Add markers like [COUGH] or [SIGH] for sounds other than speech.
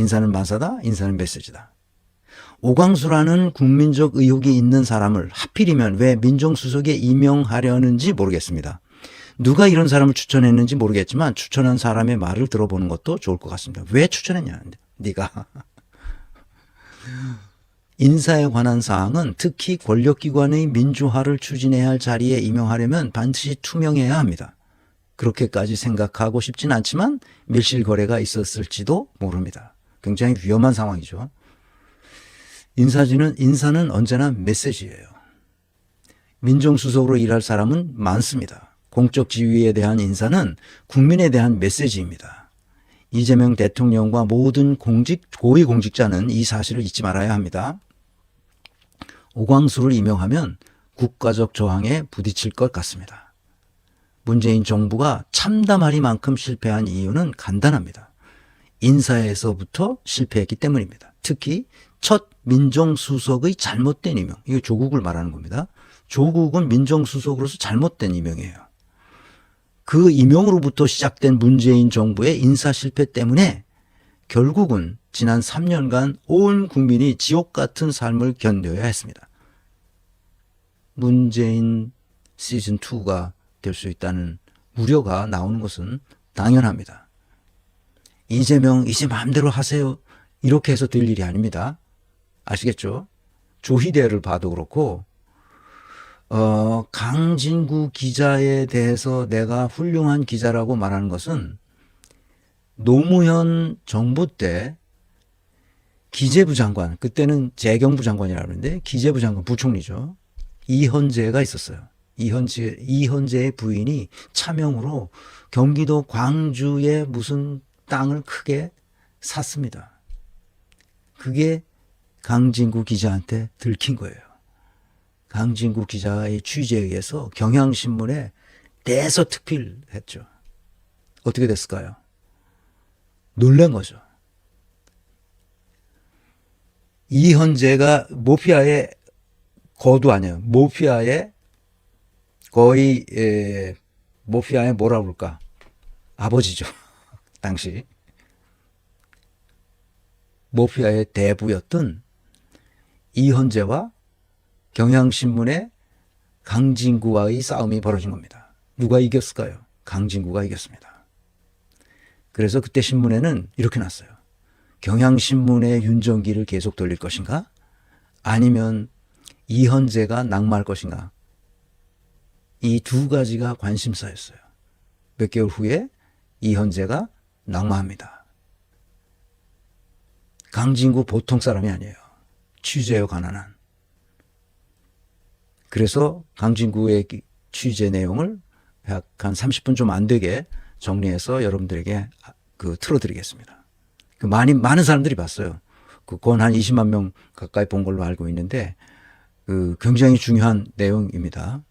인사는 만사다, 인사는 메시지다. 오광수라는 국민적 의혹이 있는 사람을 하필이면 왜 민정수석에 임명하려는지 모르겠습니다. 누가 이런 사람을 추천했는지 모르겠지만 추천한 사람의 말을 들어보는 것도 좋을 것 같습니다. 왜 추천했냐? 네가 [LAUGHS] 인사에 관한 사항은 특히 권력기관의 민주화를 추진해야 할 자리에 임명하려면 반드시 투명해야 합니다. 그렇게까지 생각하고 싶진 않지만 밀실 거래가 있었을지도 모릅니다. 굉장히 위험한 상황이죠. 인사지는 인사는 언제나 메시지예요. 민정수석으로 일할 사람은 많습니다. 공적 지위에 대한 인사는 국민에 대한 메시지입니다. 이재명 대통령과 모든 공직 고위 공직자는 이 사실을 잊지 말아야 합니다. 오광수를 임명하면 국가적 저항에 부딪힐 것 같습니다. 문재인 정부가 참담하리만큼 실패한 이유는 간단합니다. 인사에서부터 실패했기 때문입니다. 특히 첫 민정수석의 잘못된 임명. 이게 조국을 말하는 겁니다. 조국은 민정수석으로서 잘못된 임명이에요. 그 임명으로부터 시작된 문재인 정부의 인사 실패 때문에 결국은 지난 3년간 온 국민이 지옥 같은 삶을 견뎌야 했습니다. 문재인 시즌 2가 될 수 있다는 우려가 나오는 것은 당연합니다. 이재명 이제 마음대로 하세요. 이렇게 해서 될 일이 아닙니다. 아시겠죠? 조희대를 봐도 그렇고 어, 강진구 기자에 대해서 내가 훌륭한 기자라고 말하는 것은 노무현 정부 때 기재부 장관, 그때는 재경부 장관이라고 하는데 기재부 장관 부총리죠. 이현재가 있었어요. 이현재, 이현재의 부인이 차명으로 경기도 광주에 무슨 땅을 크게 샀습니다. 그게 강진구 기자한테 들킨 거예요. 강진구 기자의 취재에 의해서 경향신문에 대서특필했죠. 어떻게 됐을까요? 놀란 거죠. 이현재가 모피아의 거두 아니에요. 모피아의 거의 에, 모피아의 뭐라 그럴까? 아버지죠. 당시 모피아의 대부였던 이현재와 경향신문의 강진구와의 싸움이 벌어진 겁니다. 누가 이겼을까요? 강진구가 이겼습니다. 그래서 그때 신문에는 이렇게 났어요. 경향신문의 윤정기를 계속 돌릴 것인가? 아니면 이현재가 낙마할 것인가? 이 두 가지가 관심사였어요. 몇 개월 후에 이현재가 낙마합니다. 강진구 보통 사람이 아니에요. 취재요 가난한. 그래서 강진구의 취재 내용을 약 한 30분 좀 안 되게 정리해서 여러분들에게 그 틀어드리겠습니다. 그 많이 많은 사람들이 봤어요. 그건 한 20만 명 가까이 본 걸로 알고 있는데 그 굉장히 중요한 내용입니다.